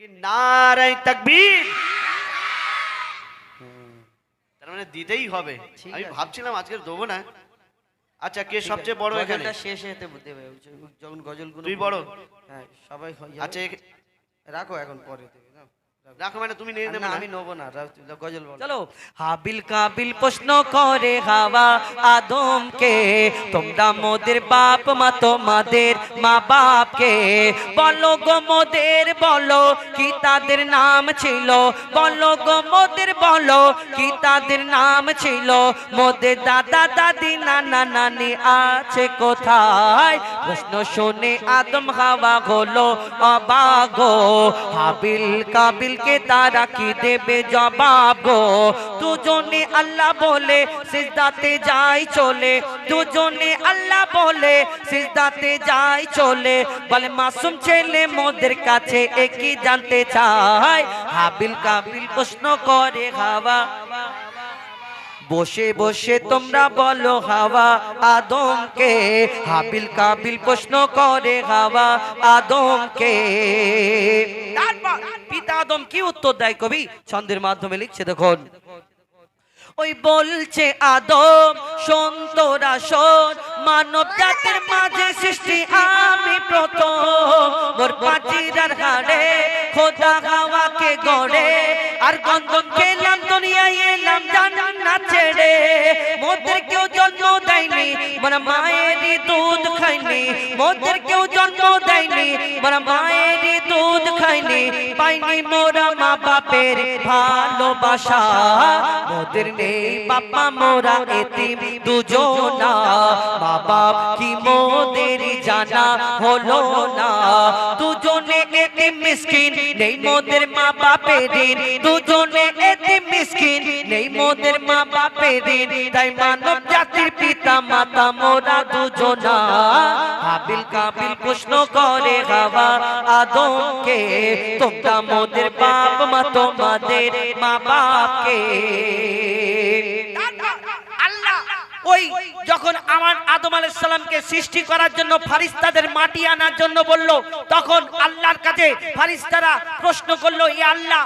লেকিন নারাই তাকবীর। তার মানে দিতেই হবে। আমি। ভাবছিলাম আজকে দেবো না। আচ্ছা কে সবচেয়ে বড় এখানে? শেষে দেবে। যখন গজলগুলো তুই বড়? হ্যাঁ সবাই। আচ্ছা রাখো এখন পরে দেবে রাখো। রাখো মানে তুমি নিয়ে না, নেবে না। আমি নেব না গজল চলো হাবিল কাবিল প্রশ্ন করে হাওয়া আদমকে তোমরা মোদের বাপ মা তোমাদের মা বাপকে বলো গো মোদের বলো কি তাদের নাম ছিল? বলো গো মোদের বলো কি তাদের নাম ছিল? মোদের দাদা দাদি নানা নানি আছে কোথায়? প্রশ্ন শুনে আদম হাওয়া হলো অবাগো। হাবিল কাবিলকে তারা কি দেবে জবাব? দুজনে আল্লাহ বলে, সিজদাতে যাই চলে। দুজনে আল্লাহ বলে, সিজদাতে যাই চলে। বলে, মাসুম ছেলে মোদের কাছে একই জানতে চায়? হাবিল কাবিল প্রশ্ন করে হাওয়া। বসে বসে তোমরা বলো হাওয়া, আদমকে। হাবিল কাবিল প্রশ্ন করে হাওয়া, আদমকে। তারপর পিতা আদম কি উত্তর দেয় কবি? ছন্দের মাধ্যমে লিখছে দেখুন। ওই বলছে আদম শোন তোরা শোন মানব জাতির মাঝে সৃষ্টি আমি প্রথম। মোর পাচিরার হাড়ে খোদা হাওয়াকে গড়ে, আর গন্ধন খেলাম, দুনিয়ায় এলাম জানান না ছেড়ে। মোদের কেউ জন্ম দেয়নি মানে মায়েরই দুধ খাইনি। মোদের কেউ জন্ম দেয়নি মানে মায়েরই দুধ খাইনি পাইনি মোরা মা বাপের ভালোবাসা। মোদের নেই বাবা মোরা এতিম দুজনা। বাপ কি মোদের জানা হলো না। দুজনে এতিম মিসকিন, নেই মোদের মা বাপের দুজনে এতিম মিসকিন, নেই মোদের মা বাপের তাই মানব জাতির পিতা, মাতা, মোরা দুজনা। হাবিল কাবিল প্রশ্ন করে হাওয়া আদমকে। তোমরা মোদের বাপ মা তোমাদের মা বাপকে ওই যখন আমার আদম আলাইহিস সালামকে সৃষ্টি করার জন্য ফারিস্তাদের মাটি আনার জন্য বলল, তখন আল্লাহর কাছে ফারিস্তারা প্রশ্ন করল ই আল্লাহ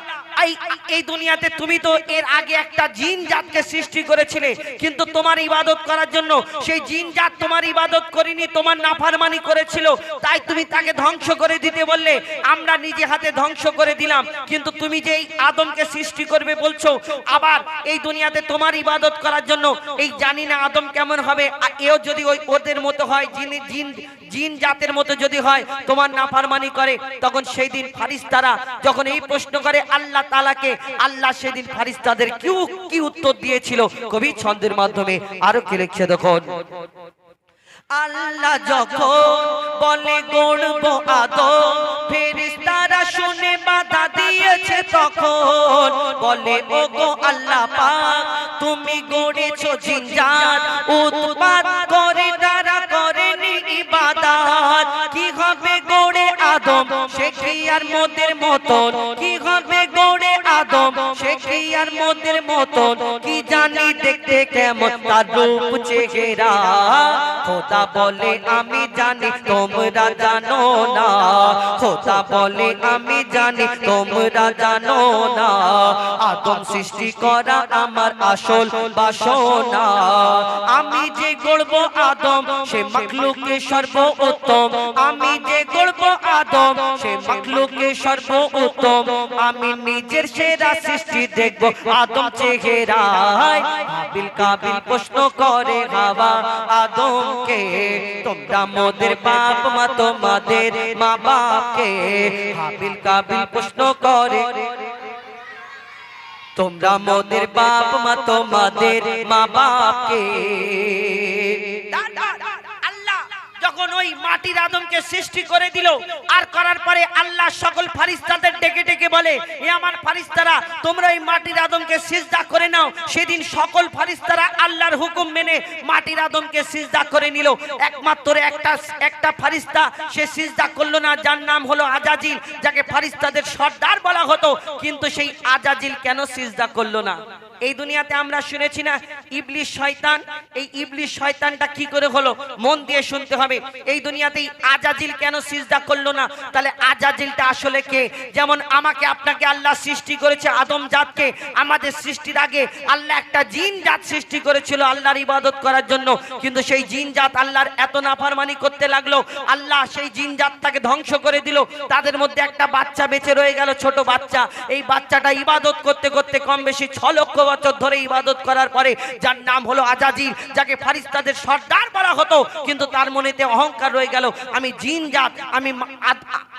এই দুনিয়াতে তুমি তো এর আগে একটা জিন জাতকে সৃষ্টি করেছিলে, কিন্তু তোমার ইবাদত করার জন্য সেই জিন জাত তোমার ইবাদত করিনি, তোমার নাফরমানি করেছিল। তাই তুমি তাকে ধ্বংস করে দিতে বললে, আমরা নিজে হাতে ধ্বংস করে দিলাম, কিন্তু তুমি যে এই আদমকে সৃষ্টি করবে বলছো, আবার এই দুনিয়াতে তোমার ইবাদত করার জন্য, এই জানি না আদম কেমন হবে এও যদি ওই ওদের মতো হয়, জিন জিন জিন জাতের মতো যদি হয়, তোমার নাফরমানি করে, তখন সেই দিন ফারিস্তারা যখন এই প্রশ্ন করে, আল্লাহ তালাকে আল্লাহ সেদিন ফারিস্তাদের কি কি উত্তর দিয়েছিল? কবি ছন্দের মাধ্যমে আরও কি লিখছে দেখুন। আল্লাহ যখন বলে গড়ব আদম ফেরেশতারা শুনে বাধা দিয়েছে তখন। বলে ও গো আল্লাহ পাক, তুমি গড়েছো জিনজাত উৎপাত করে আদম সে কি আর মতন কি হবে গড়ে আদম, সে কি আর মোদের মতন? কি জানি দেখতে কেমন? তার রূপ চেহারা। খোদা বলে, আমি জানি তোমরা জানো না। খোদা বলে, আমি জানি তোমরা জানো না। আদম সৃষ্টি করা আমার আসল বাসনা। আমি যে গড়ব আদম, সে মাখলুকে সর্ব উত্তম আমি যে গড়ব আদম, সে মাখলুকে সর্ব উত্তম আমি নিজের সেরা সৃষ্টি দেখব, আদম চেহারায়। হাবিল কাবিল প্রশ্ন করে, হাওয়া আদমকে, তোমরা মোদের বাপ মা, তোমাদের মা বাপকে। হাবিল কাবিল প্রশ্ন করে, তোমরা মোদের বাপ মা, তোমাদের মা বাপকে। যখন ওই মাটির আদমকে সৃষ্টি করে দিল, আর করার পরে আল্লাহ সকল ফারিস্তাদের ডেকে ডেকে বলে, এ আমার ফারিস্তারা, তোমরা এই মাটির আদমকে সিজদা করে নাও। সেদিন সকল ফারিস্তারা আল্লাহর হুকুম মেনে মাটির আদমকে সিজদা করে নিল। একমাত্র একটা একটা ফারিস্তা সে সিজদা করল না, যার নাম হলো আজাজিল, যাকে ফারিস্তাদের সর্দার বলা হতো, কিন্তু সেই আজাজিল কেন সিজদা করল না? এই দুনিয়াতে আমরা শুনেছি না ইবলিশ শয়তান, এই ইবলিশ শয়তানটা কি করে হলো? মন দিয়ে শুনতে হবে। এই দুনিয়াতেই আজাজিল কেন সিজদা করল না? তাহলে আজাজিলটা আসলে কে? যেমন আমাকে, আপনাকে আল্লাহ সৃষ্টি করেছে আদম জাতকে, আমাদের সৃষ্টির আগে আল্লাহ একটা জিন জাত সৃষ্টি করেছিল আল্লাহর ইবাদত করার জন্য। কিন্তু সেই জিন জাত আল্লাহর এত নাফরমানি করতে লাগল, আল্লাহ সেই জিন জাতটাকে ধ্বংস করে দিল। তাদের মধ্যে একটা বাচ্চা বেঁচে রয়ে গেল, ছোট বাচ্চা। এই বাচ্চাটা ইবাদত করতে করতে কম বেশি ছ লক্ষ বছর ধরে ইবাদত করার পরে যার নাম হলো আজাজির, যাকে ফারিস্তাদের সর্দার বলা হতো, কিন্তু তার মনেতে অহংকার রয়ে গেল। আমি জিন জাত, আমি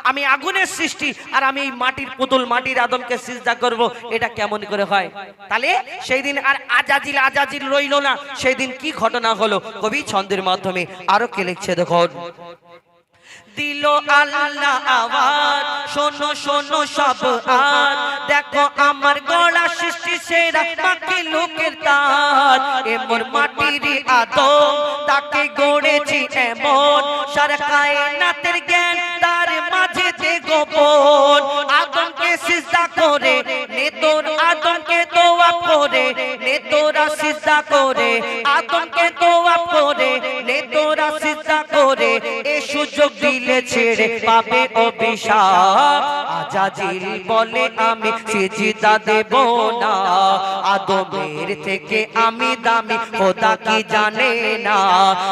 আমি আগুনের সৃষ্টি, আর আমি এই মাটির পুতুল, মাটির আদমকে সিজদা করব, এটা কেমন করে হয়? তাহলে সেই দিন আর আজাজিল আজাজিল রইল না সেই দিন কি ঘটনা হলো? কবি ছন্দের মাধ্যমে আরও কে লিখছে দেখুন। দিল আল্লাহ আওয়াজ। শোনো শোনো সব আর দেখো আমার গলা সৃষ্টি সেরা পাখি লোকের তার এ মোর মাটির আদম, তাকে গড়েছি এমন। সারা কায়নাতের জ্ঞান তার মাঝে যে গোপন। সিজদা করে, নে তোর আদমকে দোয়া করে, নে তোরা সিজদা করে, আদমকে দোয়া করে, নে তোরা সিজদা করে, এ সুযোগ দিলে ছেড়ে পাবে অভিশাপ। আজাজিল বলে, আমি সিজদা দেব না। আদমের থেকে আমি দামি, খোদা কি জানে না?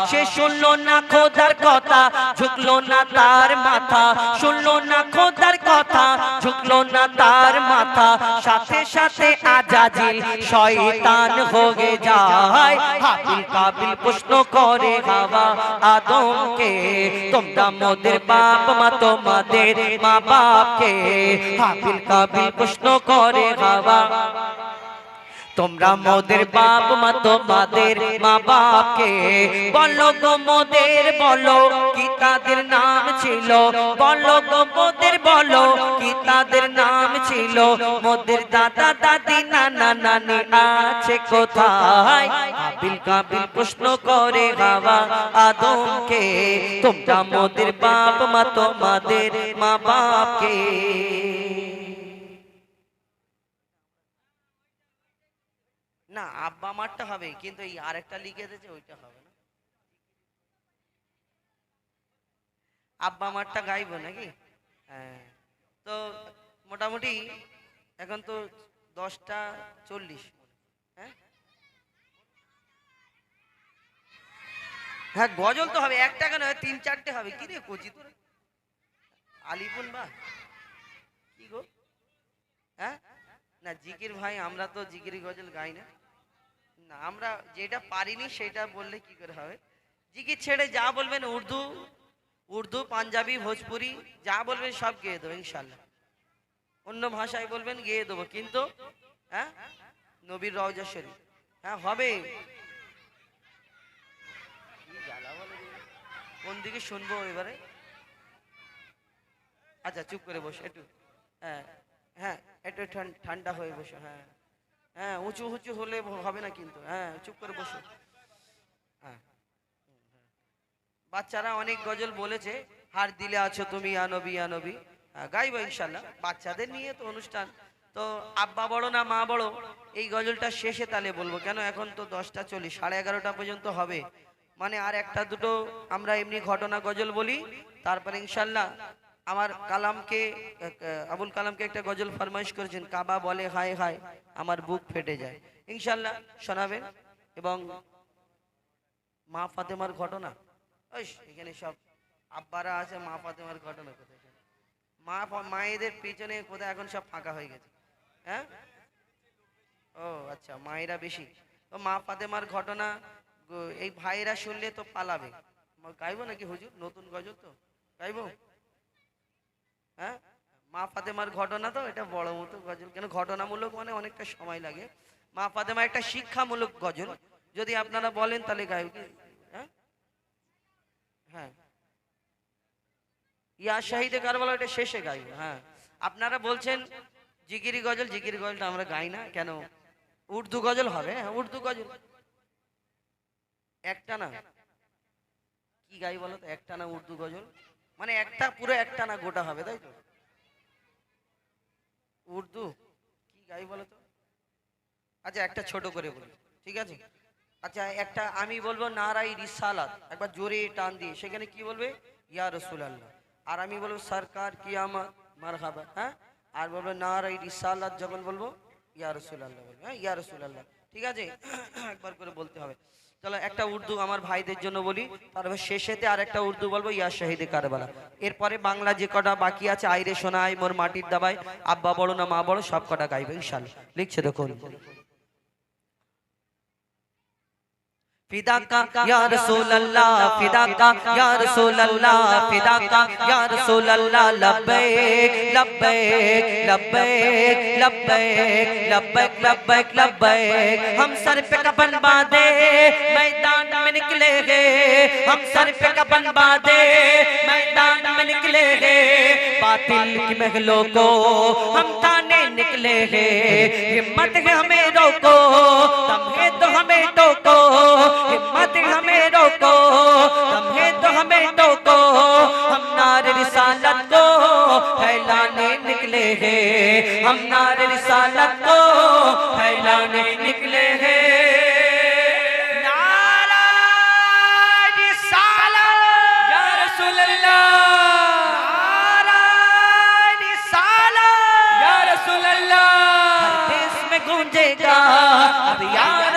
সে শুনলো না খোদার কথা, ঝুঁকলো না তার মাথা, শুনলো না খোদার কথা, ঝুঁকলো না তার মাথা, সাথে সাথে আজাজিল শয়তান হয়ে যায়। হাবিল কাবিল প্রশ্ন করে হাওয়া আদমকে, তোমরা মোদের বাপ মা, তোমাদের মা বাপকে হাবিল কাবিল প্রশ্ন করে হাওয়া তোমরা মোদের বাপ মা, তোমাদের মা বাপকে বলো গো মোদের, বলো, কি তাদের নাম ছিল। বলো গো মোদের, বলো কি তাদের নাম ছিল? মোদের দাদা, দাদি, নানা, নানি আছে কোথায়? প্রশ্ন করে, বাবা আদমকে, তোমরা মোদের বাপ, মা তোমাদের মা বাপকে না, আব্বা মারটা হবে, কিন্তু এই আরেকটা লিখে দিয়েছে, ওইটা হবে। আব্বা মারটা গাইবো নাকি? হ্যাঁ। তো মোটামুটি এখন তো দশটা চল্লিশ হ্যাঁ। হ্যাঁ? গজল তো হবে। একটা কেন তিন চারটে হবে। কি রে কচি তোর? আলিপুন বা? কি গো? হ্যাঁ? না, জিকির ভাই, আমরা তো জিকির গজল গাই না। না, আমরা যেটা পারিনি সেটা বললে কি করে হবে? জিকির ছেড়ে যা বলবেন উর্দু। উর্দু, পাঞ্জাবি, ভোজপুরি, যা বলবেন সব গেয়ে দেবো ইনশাল্লাহ অন্য ভাষায় বলবেন, গেয়ে দেবো। কিন্তু হ্যাঁ নবীর রওজা শরীফ হ্যাঁ হবে। কোন দিকে শুনব এবারে? আচ্ছা চুপ করে বসে, একটু। হ্যাঁ হ্যাঁ একটু ঠান- ঠান্ডা হয়ে বসো হ্যাঁ। হ্যাঁ উঁচু উঁচু হলে হবে না কিন্তু হ্যাঁ চুপ করে বসো। হ্যাঁ। বাচ্চারা অনেক গজল বলেছে হার দিলে আছো তুমি আনবি আনবি। হ্যাঁ, গাইবো ইনশাল্লাহ। বাচ্চাদের নিয়ে তো অনুষ্ঠান। তো আব্বা বড় না মা বড় এই গজলটা শেষে তালে বলব। কেন এখন তো দশটা চল্লিশ সাড়ে এগারোটা পর্যন্ত হবে। মানে আর একটা দুটো আমরা এমনি ঘটনা গজল বলি তারপরে ইনশাল্লাহ আমার কালামকে আবুল কালামকে একটা গজল ফরমাইশ করেছেন কাবা বলে হায় হায় আমার বুক ফেটে যায়। ইনশাল্লাহ শোনাবেন। এবং মা ফাতেমার ঘটনা ওই এখানে সব আব্বারা আছে, মা ফাতেমার ঘটনা কোথায়? মা মায়েদের পিছনে কোথায় এখন সব ফাঁকা হয়ে গেছে। হ্যাঁ? ও আচ্ছা মায়েরা বেশি। তো মা ফাতেমার ঘটনা এই ভাইরা শুনলে তো পালাবে। গাইবো নাকি হুজুর? নতুন গজল তো। গাইবো? হ্যাঁ? মা ফাতেমার ঘটনা তো, এটা বড় মতো গজল। কেন, ঘটনামূলক মানে অনেকটা সময় লাগে। মা ফাতেমা একটা শিক্ষামূলক গজল। যদি আপনারা বলেন তাহলে গাইব। হ্যাঁ। ইয়া শাহিদে কারবালা এটা শেষে গাইব হ্যাঁ। আপনারা বলছেন জিগিরি গজল, জিকিরি গজলটা আমরা গাই না, কেন? উর্দু গজল হবে হ্যাঁ উর্দু গজল। একটা না। কি গাই বলো তো? একটা না উর্দু গজল? মানে একটা, পুরো একটা না গোটা হবে, তাই তো? উর্দু, কি গাই বলো তো? আচ্ছা একটা ছোট করে বলি, ঠিক আছে? আচ্ছা একটা আমি বলব নারাই রিসালাত। একবার জোরে টান দিয়ে, সেখানে কি বলবে? ইয়া রসুল আল্লাহ আর আমি বলব, সরকার কি আমার মার মারহাবা হ্যাঁ? আর বলব, নারাই রিসালাত যখন বলব, ইয়া রসুল আল্লাহ বলব হ্যাঁ? ইয়া রসুল আল্লাহ ঠিক আছে? একবার করে বলতে হবে। চলো একটা উর্দু আমার ভাইদের জন্য বলি তারপর শেষেতে আর একটা উর্দু বলব, ইয়া শাহিদে কারবালা। এরপরে বাংলা যে কটা বাকি আছে, আইরে শোনায় মোর মাটির দাবায়, আব্বা বড় না মা বড়, সব কটা গাইবে ইনশাল্লাহ লিখছে দেখুন। فدا کا، یا رسول اللہ، فدا کا، یا رسول اللہ لبیک لبیک لبیک لبیک لبیک لبیک لبیک۔ ہم سر پہ کپن بادے میدان میں نکلے گے۔ ہم سر پہ کپن بادے میدان میں نکلے گے۔ باطل کی محلوں کو ہم تانے نکلے گے۔ ہمت ہے ہمیں روکو تمہیں تو ہمیں ٹوکو۔ ہمت ہمیں روکو ہمیں تو ہمیں ٹوکو، ہم نار رسالت کو پھیلانے نکلے ہیں۔ ہم نار رسالت کو پھیلانے نکلے ہیں۔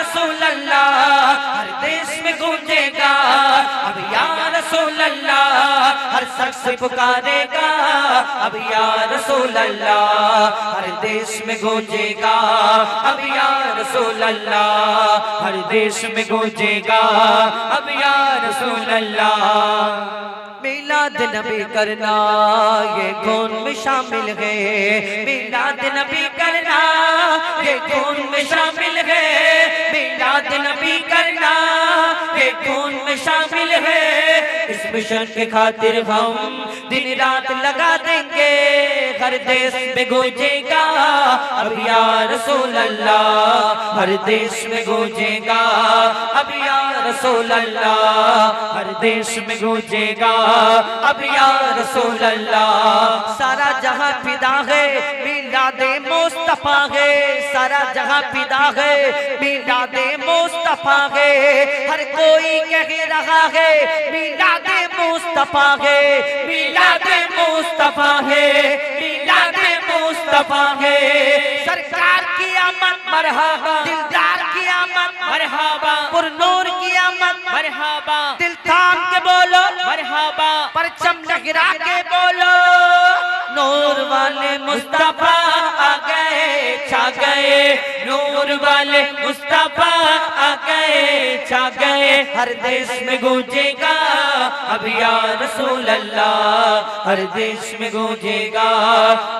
رسول اللہ۔ اب یا رسول اللہ ہر شخص پکارے گا۔ اب یا رسول اللہ ہر دیش میں گوجے گا۔ اب یا رسول اللہ ہر دیش میں گوجے گا۔ اب یا رسول اللہ میلاد نبی کرنا، یہ گون میں شامل ہے؟ میلاد نبی کرنا، یہ گون میں شامل ہے؟ میلاد نبی کرنا کے خون میں شامل ہے اس مشن کے خاطر ہم دن رات لگا دیں گے۔ ہر دیس میں گوجے گا۔ اب یا رسول اللہ، ہر دیس میں گوجے گا۔ اب یا رسول اللہ، ہر دیس میں گوجے گا۔ اب یا رسول اللہ، سارا جہاں پیدا ہے، میلاد مصطفیٰ ہے۔ سارا جہاں پیدا ہے، میلاد مصطفیٰ ہے۔ ہر کوئی کہہ رہا ہے، میلاد مصطفیٰ ہے، میلاد مصطفیٰ ہے، میلاد مصطفیٰ ہے۔ سرکار کی آمد، مرحبا۔ دلدار کی آمد، مرحبا۔ پر نور کی آمد، مرحبا۔ دل تھام کے بولو، مرحبا۔ پرچم لہرا کے بولو۔ نور والے مصطفیٰ آ گئے چھا گئے۔ والے مصطفیٰ آ گئے، چھا گئے، ہر دیس میں گونجے گا۔ اب یا رسول اللہ، ہر دیش میں گونجے گا۔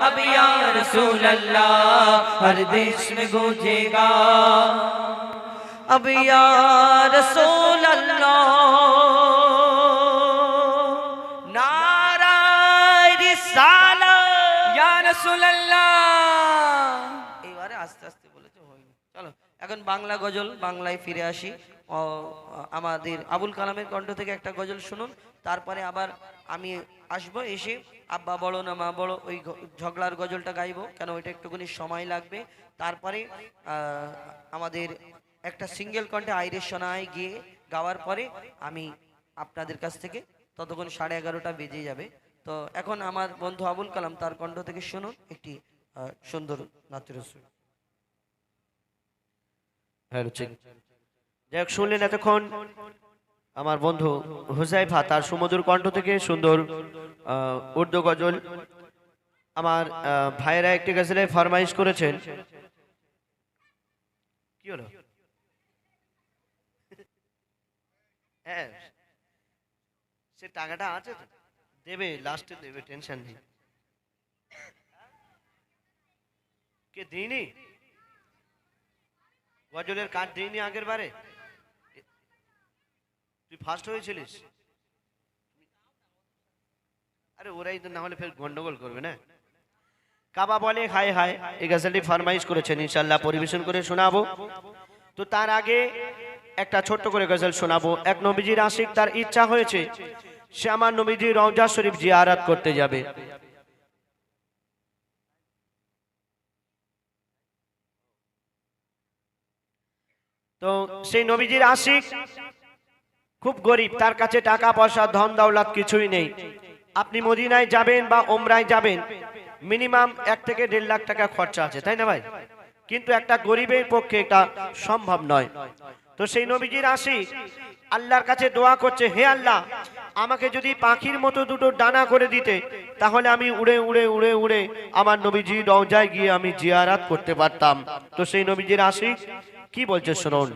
اب یا رسول اللہ، ہر دیش میں گونجے گا۔ اب یا رسول اللہ، نعرہ رسالہ یا رسول اللہ আস্তে বলেছে, হয়নি। চলো, এখন বাংলা গজল, বাংলায় ফিরে আসি। আমাদের আবুল কালামের কণ্ঠ থেকে একটা গজল শুনুন, তারপরে আবার আমি আসব এসে, আব্বা বড় না মা বড় ওই ঝগড়ার গজলটা গাইবো, কেন ওইটা একটুখানি সময় লাগবে। তারপরে আমাদের একটা সিঙ্গেল কণ্ঠে আইরের শোনায় গিয়ে গাওয়ার পরে আমি আপনাদের কাছ থেকে ততক্ষণ সাড়ে এগারোটা বেজে যাবে। তো এখন আমার বন্ধু আবুল কালাম তার কণ্ঠ থেকে শুনুন, একটি সুন্দর নাতের হ্যালো যাই হোক শুনলেন এতক্ষণ আমার বন্ধু হুসাইফা তার সুমধুর কণ্ঠ থেকে সুন্দর উর্দু গজল। আমার ভাইয়েরা একটি গজলে ফরমাইশ করেছেন। কি হলো? হ্যাঁ সে টাকাটা আছে? দেবে লাস্টে দেবে টেনশন নেই। কে, দিইনি? গজলের কাজ দিইনি আগের বারে? তুই ফার্স্ট হয়েছিলিস? আরে ওরাই তো না হলে ফের গন্ডগোল করবে, না? কাবা বলে হাই হাই এই গজলটি ফরমাইশ করেছেন ইনশাল্লাহ পরিবেশন করে শোনাবো। তো তার আগে একটা ছোট্ট করে গজল শোনাবো। এক নবীজির আশিক তার ইচ্ছা হয়েছে, সে আমার নবীজি রওজা শরীফ জিয়ারাত করতে যাবে। তো সেই নবীজির আশিক খুব গরিব, তার কাছে টাকা, পয়সা, ধন, দৌলত কিছুই নেই। আপনি মদিনায় যাবেন বা ওমরায় যাবেন, মিনিমাম এক থেকে দেড় লাখ টাকা খরচা আছে, তাই না ভাই? কিন্তু একটা গরিবের পক্ষে এটা সম্ভব নয়। তো সেই নবীজির আশিক আল্লাহর কাছে দোয়া করছে, হে আল্লাহ, আমাকে যদি পাখির মতো দুটো ডানা করে দিতে, তাহলে আমি উড়ে উড়ে উড়ে উড়ে আমার নবীজি রওজায় গিয়ে আমি জিয়ারাত করতে পারতাম। তো সেই নবীজির আশিক কি বলছে শুনুন।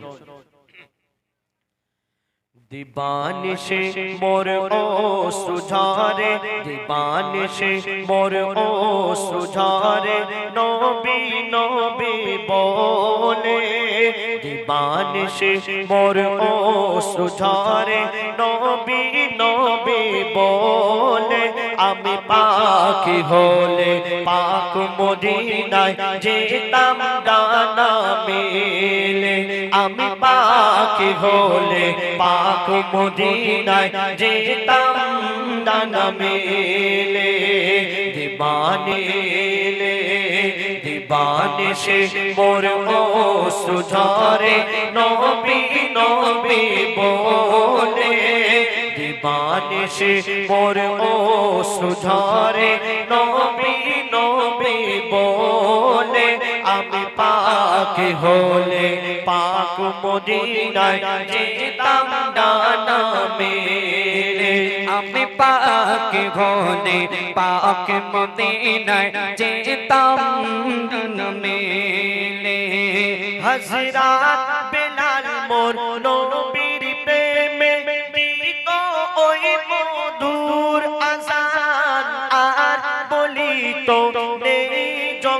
দিবানিশে মোর ও সুঝারে দিবানিশে মোর ও সুঝারে। নবী নবী বলে দিবানিশে মোর ও সুঝারে। নবী নবী বলে আমি পাখি হলে পাক মদিনায় যেতাম ডানা মেলে। আমি পাখি হলে পাক মদিনায় যেতাম ডানা মেলে দিবানেলে দিবানে সে মোর ও সুধারে নবী নবী বলে দিবানে সে মোর ও সুধারে নবী নবী বলে, আমি পাক হলে, পাক মদিনায় যেতাম ডানা মেলে। আমি পাক হলে, পাক মদিনায় যেতাম মেলে। হজরাত বেলাল মোর নবীর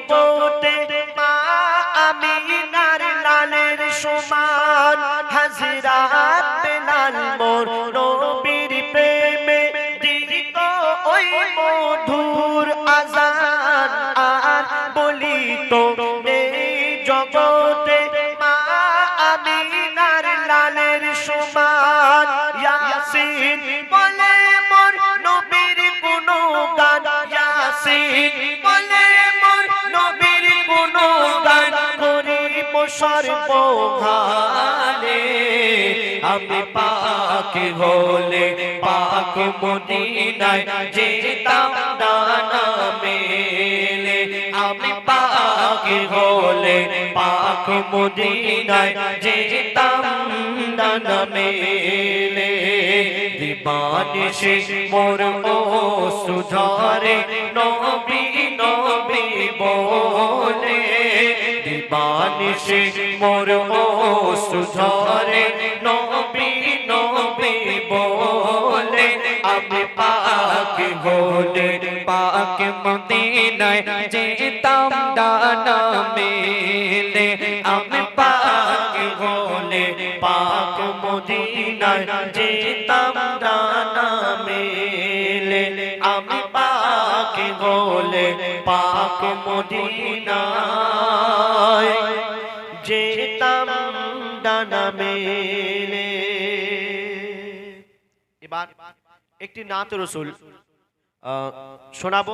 জগতে সর্বহালে আমি পাক হলে পাক মদিনায় যেতাম ডানা মেলে। আমি পাক হলে পাক মদিনায় যেতাম ডানা মেলে। দিবানিশে মোর ও সুধারে নবী নবী বলে। দিবানিশে মোর সুধারে নবী নবী বলে। আমি পাক হলে পাক মদিনায় যেতাম ডানা মেলে। আমি পাক মদিনায় যেতাম ডানা মেলে, আমি পাক হলে পাক মদিনায় যেতাম ডানা মেলে। এবার একটি নাত রসুল শোনাবো।